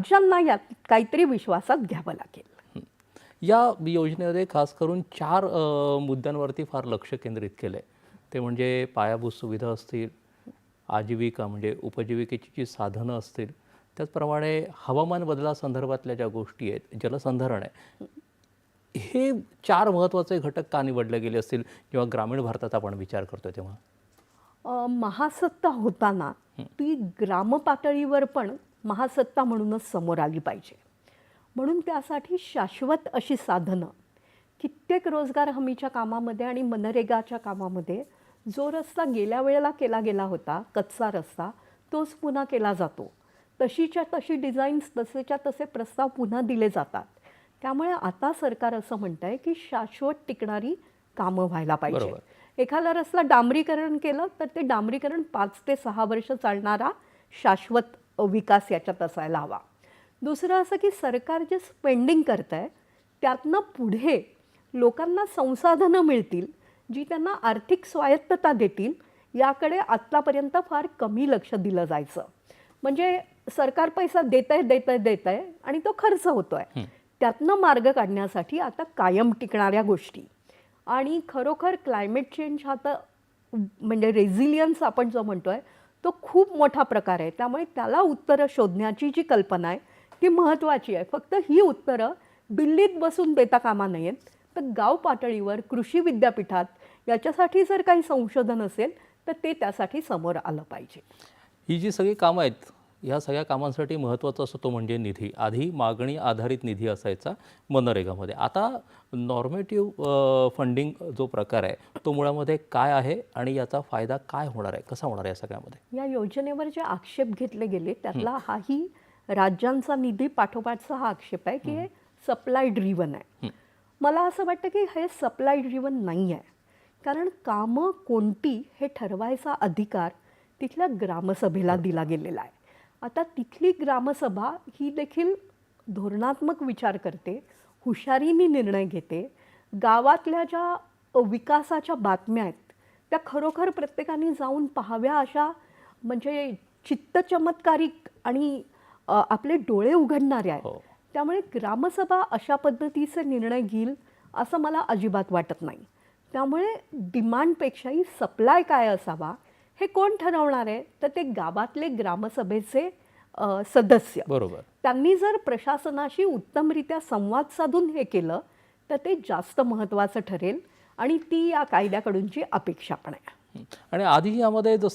राज्यांना यात काहीतरी विश्वासात घ्यावं लागेल. या योजनेमध्ये खास करून चार मुद्द्यांवरती फार लक्ष केंद्रित केलं आहे ते म्हणजे पायाभूत सुविधा असतील आजीविका म्हणजे उपजीविकेची जी साधनं असतील त्याचप्रमाणे हवामान बदलासंदर्भातल्या ज्या गोष्टी आहेत जलसंधारण आहे हे चार महत्त्वाचे घटक का निवडले गेले असतील जेव्हा ग्रामीण भारतात आपण विचार करतोय तेव्हा? महासत्ता होताना ती ग्रामपातळीवर पण महासत्ता म्हणूनच समोर आली पाहिजे. म्हणून त्यासाठी शाश्वत अशी साधनं कित्येक रोजगार हमीच्या कामामध्ये आणि मनरेगाच्या कामामध्ये जो रस्ता गेल्या वेळेला केला गेला होता कच्चा रस्ता तोच पुन्हा केला जातो. तशीच्या तशी डिझाईन्स तसेच्या तसे प्रस्ताव पुन्हा दिले जातात. त्यामुळे आता सरकार असं म्हणत आहे की शाश्वत टिकणारी कामं व्हायला पाहिजे. एखादा रस्ता डांबरीकरण केलं तर ते डांबरीकरण पाच ते सहा वर्ष चालणारा शाश्वत विकास याच्यात असायला हवा. दुसरं असं की सरकार जे स्पेंडिंग करत आहे त्यातनं पुढे लोकांना संसाधनं मिळतील जी त्यांना आर्थिक स्वायत्तता देतील याकडे आत्तापर्यंत फार कमी लक्ष दिलं जायचं. म्हणजे सरकार पैसा देत आहे देत आहे देत आहे आणि तो खर्च होतो आहे त्यातनं मार्ग काढण्यासाठी आता कायम टिकणाऱ्या गोष्टी. आणि खरोखर क्लायमेट चेंज हा तर म्हणजे रेझिलियन्स आपण जो म्हणतोय तो खूप मोठा प्रकार आहे. त्यामुळे त्याला उत्तरं शोधण्याची जी कल्पना आहे ती महत्त्वाची आहे. फक्त ही उत्तरं दिल्लीत बसून देता कामा नयेत तर गाव पातळीवर कृषी विद्यापीठात याच्यासाठी जर काही संशोधन असेल तर ते त्यासाठी समोर आलं पाहिजे. ही जी सगळी कामं आहेत ह्या सगळ्या कामांसाठी महत्त्वाचा असतो तो म्हणजे निधी. आधी मागणी आधारित निधी असायचा मनरेगामध्ये. आता नॉर्मेटिव्ह फंडिंग जो प्रकार आहे तो मुळामध्ये काय आहे आणि याचा फायदा काय होणार आहे? कसा होणार आहे या सगळ्यामध्ये? या योजनेवर जे आक्षेप घेतले गेले त्यातला हाही राज्यांचा निधी पाठोपाठचा हा आक्षेप आहे की हे सप्लाय ड्रिवन आहे. मला असं वाटतं की हे सप्लाय ड्रिवन नाही आहे कारण कामं कोणती हे ठरवायचा अधिकार तिथल्या ग्रामसभेला दिला गेलेला आहे. आता तिथली ग्रामसभा ही देखील धोरणात्मक विचार करते हुशारीने निर्णय घेते गावातल्या ज्या विकासाच्या बातम्या आहेत त्या खरोखर प्रत्येकाने जाऊन पाहाव्या अशा म्हणजे चित्तचमत्कारिक आणि आपले डोळे उघडणाऱ्या आहेत हो. त्यामुळे ग्रामसभा अशा पद्धतीचे निर्णय घेईल असं मला अजिबात वाटत नाही त्यामुळे डिमांडपेक्षाही सप्लाय काय असावा हे कोण ठरवणार आहे? तर ते गावातले ग्रामसभेचे सदस्य. बरोबर. त्यांनी जर प्रशासनाशी उत्तमरित्या संवाद साधून हे केलं तर ते जास्त महत्त्वाचं ठरेल आणि ती या कायद्याकडूनची अपेक्षा पण आहे. आणि आधी यामध्ये जसं